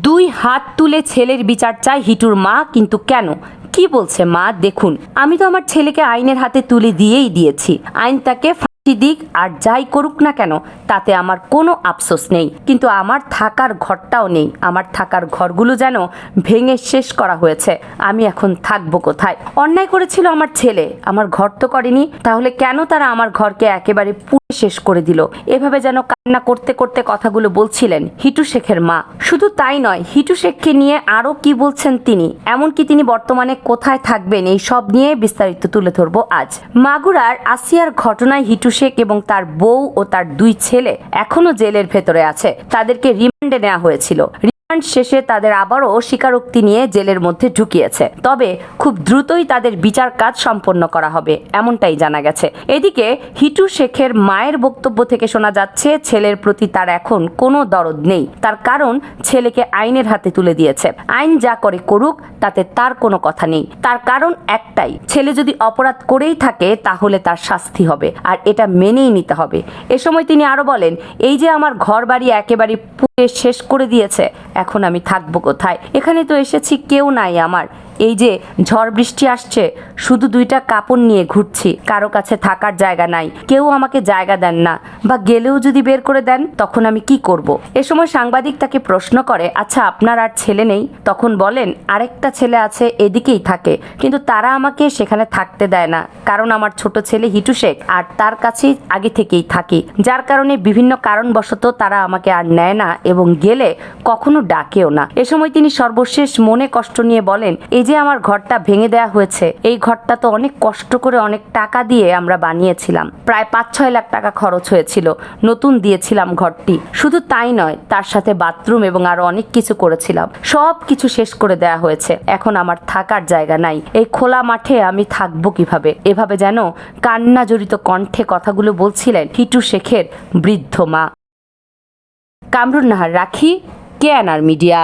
দুই হাত তুলে ছেলের বিচার চায় হিটুর মা, কিন্তু কেন? কি বলছে মা? দেখুন, আমি তো আমার ছেলেকে আইনের হাতে তুলে দিয়েই দিয়েছি। আইন তাকে ফাঁসি দিক আর যাই করুক না কেন, তাতে আমার কোনো আফসোস নেই। কিন্তু আমার থাকার ঘরটাও নেই। আমার থাকার ঘরগুলো যেন ভেঙে শেষ করা হয়েছে। আমি এখন থাকব কোথায়? অন্যায় করেছিল আমার ছেলে। আমার ঘর তো করেনি। তাহলে কেন তারা আমার ঘরকে একেবারে শেষ করে দিল। এভাবে যেন কান্না করতে করতে কথাগুলো বলছিলেন হিটু শেখের মা। শুধু তাই নয়, হিটু শেখকে নিয়ে আরও কি বলছেন তিনি? এমনকি তিনি বর্তমানে কোথায় থাকবেন, এই সব নিয়ে বিস্তারিত তুলে ধরবো আজ। মাগুরার আসিয়ার ঘটনায় হিটু শেখ এবং তার বউ ও তার দুই ছেলে এখনও জেলের ভেতরে আছে। তাদেরকে রিমান্ডে নেওয়া হয়েছিল। শেষে তাদের আবারও স্বীকারোক্তি নিয়ে জেলের মধ্যে ঢুকিয়েছে। তবে খুব দ্রুতই তাদের বিচার কাজ সম্পন্ন করা হবে, এমনটাই জানা গেছে। এদিকে হিটু শেখের মায়ের বক্তব্য থেকে শোনা যাচ্ছে, ছেলের প্রতি তার এখন কোনো দরদ নেই। তার কারণ ছেলেকে আইনের হাতে তুলে দিয়েছে। আইন যা করে করুক, তাতে তার কোনো কথা নেই। তার কারণ একটাই, ছেলে যদি অপরাধ করেই থাকে, তাহলে তার শাস্তি হবে। আর এটা মেনেই নিতে হবে। এ সময় তিনি আরও বলেন, এই যে আমার ঘর বাড়ি একেবারে শেষ করে দিয়েছে। এখন আমি থাকব কোথায়? এখানে তো এসেছি কেউ নাই আমার। এই যে ঝড় বৃষ্টি আসছে, শুধু দুইটা কাপড় নিয়ে ঘুরছি, কারও কাছে থাকার জায়গা নাই, কেউ আমাকে জায়গা দেন না, বা গেলেও যদি বের করে দেন, তখন আমি কি করব। এ সময় সাংবাদিক তাকে প্রশ্ন করে আচ্ছা আপনার আর ছেলে নেই? তখন বলেন, আরেকটা ছেলে আছে, এদিকেই থাকে, কিন্তু তারা আমাকে সেখানে থাকতে দেয় না, কারণ আমার ছোট ছেলে হিটু শেখ, আর তার কাছে আগে থেকেই থাকি। যার কারণে বিভিন্ন কারণবশত তারা আমাকে আর নেয় না এবং গেলে কখনো ডাকেও না। এ সময় তিনি সর্বশেষ মনে কষ্ট নিয়ে বলেন, এই যে আমার ঘরটা ভেঙে দেওয়া হয়েছে, এই ঘরটা তো অনেক কষ্ট করে অনেক টাকা দিয়ে আমরা বানিয়েছিলাম। প্রায় পাঁচ ছয় লাখ টাকা খরচ হয়েছিল, নতুন দিয়েছিলাম ঘরটি। শুধু তাই নয়, তার সাথে বাথরুম এবং আরও অনেক কিছু করেছিলাম। সব কিছু শেষ করে দেওয়া হয়েছে। এখন আমার থাকার জায়গা নাই। এই খোলা মাঠে আমি থাকব কীভাবে? এভাবে যেন কান্না জড়িত কণ্ঠে কথাগুলো বলছিলেন হিটু শেখের বৃদ্ধ মা। কামরুন নাহার রাখি কেয়ানার মিডিয়া।